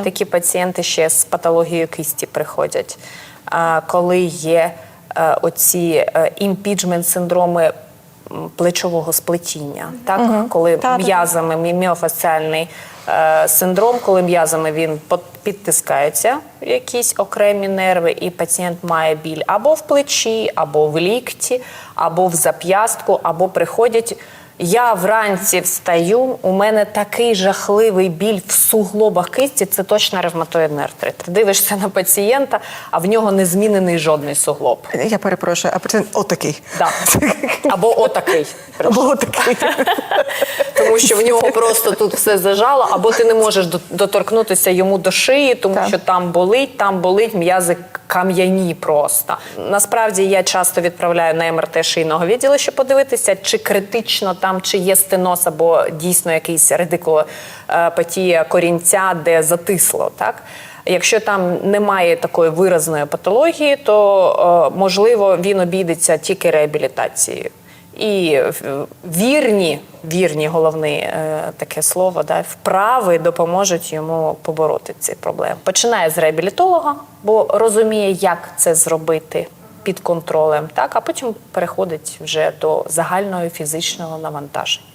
І такі пацієнти ще з патологією кисті приходять, коли є е, оці імпіджмент синдроми плечового сплетіння, так коли Та-та-та. м'язами мі- міофасціальний е, синдром, коли м'язами він підтискається якісь окремі нерви, і пацієнт має біль або в плечі, або в лікті, або в зап'ястку, або приходять. Я вранці встаю, у мене такий жахливий біль в суглобах кисті, це точно ревматоїдний артрит. Ти дивишся на пацієнта, а в нього не змінений жодний суглоб. Я перепрошую, а пацієнт отакий. Да. Або отакий. Або отакий. Тому що в нього просто тут все зажало, або ти не можеш доторкнутися йому до шиї, тому Так. що там болить, там болить м'язи кам'яні просто. Насправді я часто відправляю на МРТ шийного відділу, щоб подивитися, чи критично там, чи є стеноз, або дійсно якийсь радикулопатія корінця, де затисло. Так? Якщо там немає такої виразної патології, то е, можливо він обійдеться тільки реабілітацією. І вірні, вірні головне таке слово, да, вправи допоможуть йому побороти ці проблеми. Починає з реабілітолога, бо розуміє, як це зробити під контролем, так, а потім переходить вже до загального фізичного навантаження.